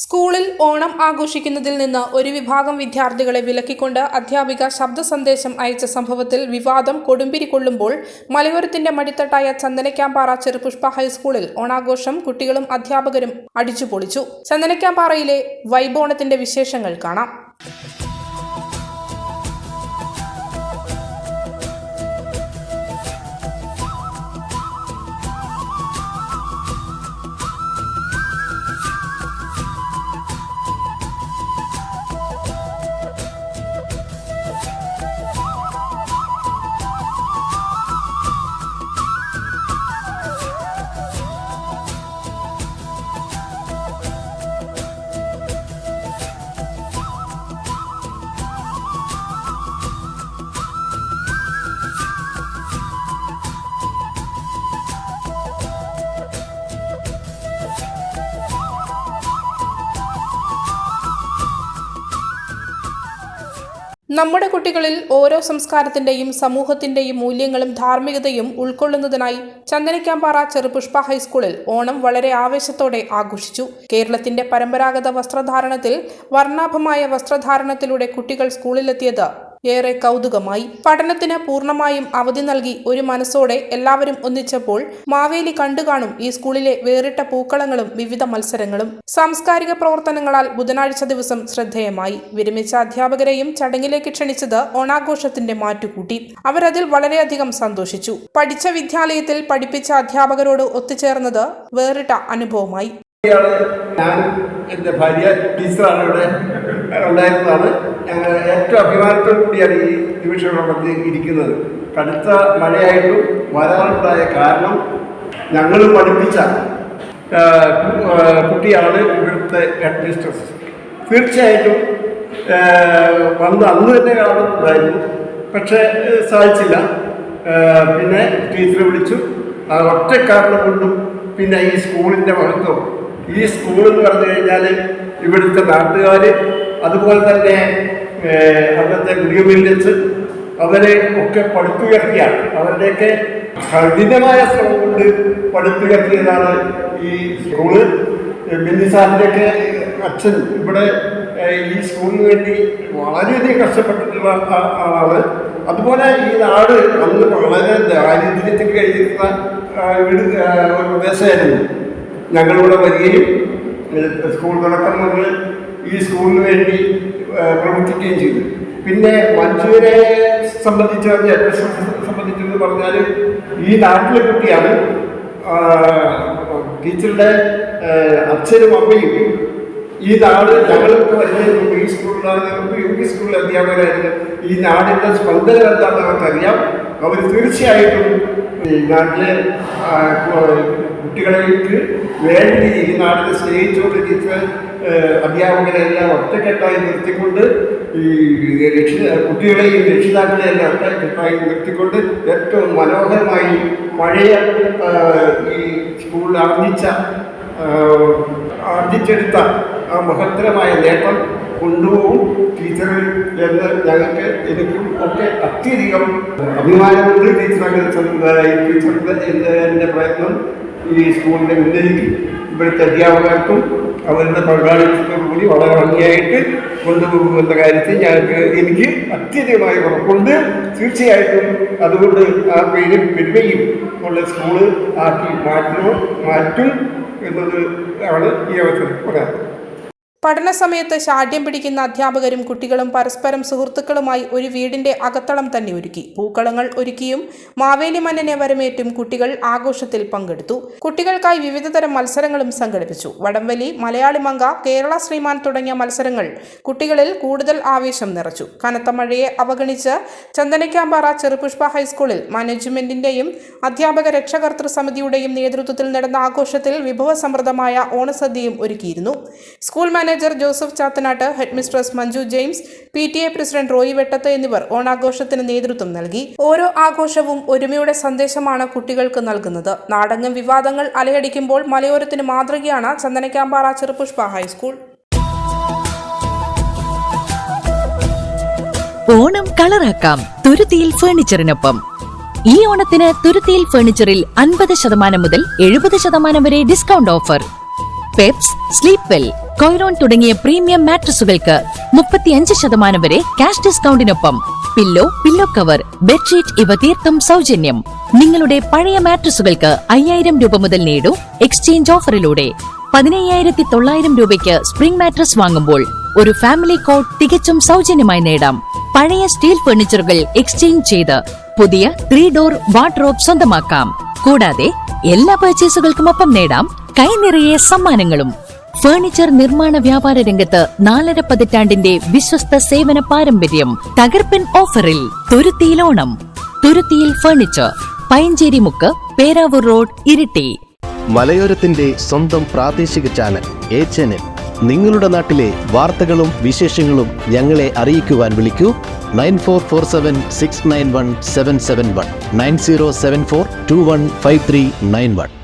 സ്കൂളിൽ ഓണം ആഘോഷിക്കുന്നതിൽ നിന്ന് ഒരു വിഭാഗം വിദ്യാർത്ഥികളെ വിലക്കിക്കൊണ്ട് അധ്യാപിക ശബ്ദ സന്ദേശം അയച്ച സംഭവത്തിൽ വിവാദം കൊടുമ്പിരി കൊള്ളുമ്പോൾ മലയോരത്തിന്റെ മടിത്തട്ടായ ചന്ദനക്കാമ്പാറ ചെറുപുഷ്പ ഹൈസ്കൂളിൽ ഓണാഘോഷം കുട്ടികളും അധ്യാപകരും അടിച്ചുപൊളിച്ചു. ചന്ദനക്കാമ്പാറയിലെ വൈബോണത്തിന്റെ വിശേഷങ്ങൾ കാണാം. നമ്മുടെ കുട്ടികളിൽ ഓരോ സംസ്കാരത്തിന്റെയും സമൂഹത്തിന്റെയും മൂല്യങ്ങളും ധാർമ്മികതയും ഉൾക്കൊള്ളുന്നതിനായി ചന്ദനക്കാമ്പാറ ചെറുപുഷ്പ ഹൈസ്കൂളിൽ ഓണം വളരെ ആവേശത്തോടെ ആഘോഷിച്ചു. കേരളത്തിന്റെ പരമ്പരാഗത വസ്ത്രധാരണത്തിൽ വർണാഭമായ വസ്ത്രധാരണത്തിലൂടെ കുട്ടികൾ സ്കൂളിലെത്തിയത് ഏറെ കൗതുകമായി. പഠനത്തിന് പൂർണമായും അവധി നൽകി ഒരു മനസ്സോടെ എല്ലാവരും ഒന്നിച്ചപ്പോൾ മാവേലി കണ്ടുകാണും ഈ സ്കൂളിലെ വേറിട്ട പൂക്കളങ്ങളും വിവിധ മത്സരങ്ങളും. സാംസ്കാരിക പ്രവർത്തനങ്ങളാൽ ബുധനാഴ്ച ദിവസം ശ്രദ്ധേയമായി. വിരമിച്ച അധ്യാപകരെയും ചടങ്ങിലേക്ക് ക്ഷണിച്ചത് ഓണാഘോഷത്തിന്റെ മാറ്റുകൂട്ടി. അവരതിൽ വളരെയധികം സന്തോഷിച്ചു. പഠിച്ച വിദ്യാലയത്തിൽ പഠിപ്പിച്ച അധ്യാപകരോട് ഒത്തുചേർന്നത് വേറിട്ട അനുഭവമായി. ാണ് ഞാൻ എന്റെ ഭാര്യ ടീച്ചറാണ് ഇവിടെ. ഉണ്ടായിരുന്നതാണ്. ഞങ്ങൾ ഏറ്റവും അഭിമാനത്തോടു കൂടിയാണ് ഈ നിമിഷങ്ങളൊക്കെ ഇരിക്കുന്നത്. കടുത്ത മഴയായിട്ടും വരാറുണ്ടായ കാരണം ഞങ്ങൾ പഠിപ്പിച്ച കുട്ടിയാണ് ഇവിടുത്തെ ഹെഡ് മിസ്റ്റർസ് തീർച്ചയായിട്ടും വന്ന് അന്ന് തന്നെ കാണുന്നുണ്ടായിരുന്നു പക്ഷേ സാധിച്ചില്ല. പിന്നെ ടീച്ചറെ വിളിച്ചു. ഒറ്റ കാരണം കൊണ്ടും പിന്നെ ഈ സ്കൂളിന്റെ മഹത്വം ഈ സ്കൂൾ എന്ന് പറഞ്ഞു കഴിഞ്ഞാൽ ഇവിടുത്തെ നാട്ടുകാർ അതുപോലെ തന്നെ അവിടുത്തെ ഗുരുവില്ലച്ച് അവരെ ഒക്കെ പടുത്തുയർത്തിയാണ് അവരുടെയൊക്കെ കഠിനമായ ശ്രമം കൊണ്ട് പടുത്തുയർത്തിയതാണ് ഈ സ്കൂൾ ബിന്നി അച്ഛൻ ഇവിടെ ഈ സ്കൂളിന് വേണ്ടി വളരെയധികം കഷ്ടപ്പെട്ടിട്ടുള്ള ആളാണ് അതുപോലെ ഈ നാട് അന്ന് വളരെ ദാരിദ്ര്യത്തിൽ കഴിയുന്ന ഒരു പ്രദേശമായിരുന്നു. ഞങ്ങളിവിടെ വരികയും സ്കൂൾ തുടക്കം മുതൽ ഈ സ്കൂളിന് വേണ്ടി പ്രവർത്തിക്കുകയും ചെയ്തു. പിന്നെ മഞ്ജുവിനെ സംബന്ധിച്ച് സംബന്ധിച്ചെന്ന് പറഞ്ഞാൽ ഈ നാട്ടിലെ കുട്ടിയാണ് ടീച്ചറുടെ അച്ഛനും അമ്മയും. ഈ നാട് ഞങ്ങളൊക്കെ വരുന്നതിന് മുമ്പ് ഈ സ്കൂളിലാണ് യു പി സ്കൂളിലെ അധ്യാപകരായിരുന്നു. ഈ നാടിന്റെ സ്പന്ദനം എന്താണെന്ന് അവർക്കറിയാം അവർ തീർച്ചയായിട്ടും ഈ നാട്ടിലെ ആ, വേണ്ടി ഈ നാടിനെ സ്നേഹിച്ചുകൊണ്ട് ടീച്ചർ ഏഹ്, അധ്യാപകരെല്ലാം ഒറ്റക്കെട്ടായി നിർത്തിക്കൊണ്ട് ഈ രക്ഷി കുട്ടികളെയും രക്ഷിതാക്കളെയും ഒറ്റക്കെട്ടായി നിർത്തിക്കൊണ്ട് ഏറ്റവും മനോഹരമായി പഴയ ഈ സ്കൂളിൽ ആർജിച്ച ആർജിച്ചെടുത്ത ആ മഹത്തരമായ നേട്ടം കൊണ്ടുപോകും ടീച്ചർ എന്ന് ഞങ്ങൾക്ക് എനിക്കും ഒക്കെ അത്യധികം അഭിമാനമുണ്ട് ടീച്ചർ അങ്ങനെ എന്റെ എന്റെ പ്രയത്നം. ഈ സ്കൂളിന്റെ മുന്നിലേക്ക് ഇവിടുത്തെ അധ്യാപകർക്കും അവരുടെ പങ്കാളിത്തത്തോടു കൂടി വളരെ ഭംഗിയായിട്ട് കൊണ്ടുപോകുമെന്ന കാര്യത്തിൽ ഞങ്ങൾക്ക് എനിക്ക് അത്യധികമായി ഉറപ്പുണ്ട്. തീർച്ചയായിട്ടും അതുകൊണ്ട് ആ പേരും പെരുമയും ഉള്ള സ്കൂൾ ആക്കി മാറ്റണോ മാറ്റും എന്നത് ആണ് ഈ അവസരം. പറയാം പഠന സമയത്ത് ശാഠ്യം പിടിക്കുന്ന അധ്യാപകരും കുട്ടികളും പരസ്പരം സുഹൃത്തുക്കളുമായി ഒരു വീടിന്റെ അകത്തളം തന്നെ ഒരുക്കി. പൂക്കളങ്ങൾ ഒരുക്കിയും മാവേലി മന്നനെ വരമേറ്റും കുട്ടികൾ ആഘോഷത്തിൽ പങ്കെടുത്തു. കുട്ടികൾക്കായി വിവിധതരം മത്സരങ്ങളും സംഘടിപ്പിച്ചു. വടംവലി മലയാളി മങ്ക കേരള ശ്രീമാൻ തുടങ്ങിയ മത്സരങ്ങൾ കുട്ടികളിൽ കൂടുതൽ ആവേശം നിറച്ചു. കനത്ത മഴയെ അവഗണിച്ച് ചന്ദനക്കാമ്പാറ ചെറുപുഷ്പ ഹൈസ്കൂളിൽ മാനേജ്മെന്റിന്റെയും അധ്യാപക രക്ഷകർത്തൃ സമിതിയുടെയും നേതൃത്വത്തിൽ നടന്ന ആഘോഷത്തിൽ വിഭവസമൃദ്ധമായ ഓണസദ്യയും ഒരുക്കിയിരുന്നു. School manager Joseph Chathanattu headmistress Manju James P T A president Roy Vettath എന്നിവർ ഓണാഘോഷത്തിന് നേതൃത്വം നൽകി. ഓരോ ആഘോഷവും ഒരുമയുടെ സന്ദേശമാണ് കുട്ടികൾക്ക് നൽകുന്നത്. നാടകം വിവാദങ്ങൾ അലയടിക്കുമ്പോൾ മലയോരത്തിന് മാതൃകയാണ് ചന്ദനക്കാമ്പാറ ചെറുപുഷ്പ ഹൈസ്കൂൾ. ഓണം കളറാക്കാം തുരുത്തിയിൽ ഫർണിച്ചറിനൊപ്പം ഈ ഓണത്തിന് തുരുത്തിയിൽ ഫേണിച്ചറിൽ അൻപത് ശതമാനം മുതൽ എഴുപത് ശതമാനം വരെ discount offer. Peps Sleepwell കൊയ്റോൺ തുടങ്ങിയ പ്രീമിയം മാട്രസുകൾക്ക് മുപ്പത്തിയഞ്ച് ശതമാനം വരെ ക്യാഷ് ഡിസ്കൗണ്ടിനൊപ്പം പില്ലോ പില്ലോ കവർ ബെഡ്ഷീറ്റ് ഇവ തീർത്തും സൗജന്യം. നിങ്ങളുടെ പഴയ മാട്രസുകൾക്ക് അയ്യായിരം രൂപ മുതൽ നേടൂ എക്സ്ചേഞ്ച് ഓഫറിലൂടെ. പതിനയ്യായിരത്തി തൊള്ളായിരം രൂപയ്ക്ക് സ്പ്രിംഗ് മാട്രസ് വാങ്ങുമ്പോൾ ഒരു ഫാമിലി കോട്ട് തികച്ചും സൗജന്യമായി നേടാം. പഴയ സ്റ്റീൽ ഫർണിച്ചറുകൾ എക്സ്ചേഞ്ച് ചെയ്ത് പുതിയ ത്രീ ഡോർ വാർഡ്രോബ് സ്വന്തമാക്കാം. കൂടാതെ എല്ലാ പർച്ചേസുകൾക്കുമൊപ്പം നേടാം കൈനിറയെ സമ്മാനങ്ങളും. ഫർണിച്ചർ നിർമ്മാണ വ്യാപാര രംഗത്ത് നാലര പതിറ്റാണ്ടിന്റെ വിശ്വസ്ത സേവന പാരമ്പര്യം തകർപ്പൻ ഓഫറിൽ തുരുത്തിയിൽ ഓണം. തുരുത്തിയിൽ ഫർണിച്ചർ. പൈഞ്ചേരി മുക്ക് പേരാവൂർ റോഡ് ഇരിട്ടി. മലയോരത്തിന്റെ സ്വന്തം പ്രാദേശിക ചാനൽ എ നിങ്ങളുടെ നാട്ടിലെ വാർത്തകളും വിശേഷങ്ങളും ഞങ്ങളെ അറിയിക്കുവാൻ വിളിക്കൂ. Nine four four seven six nine one seven seven one. Nine zero seven four two one five three nine one.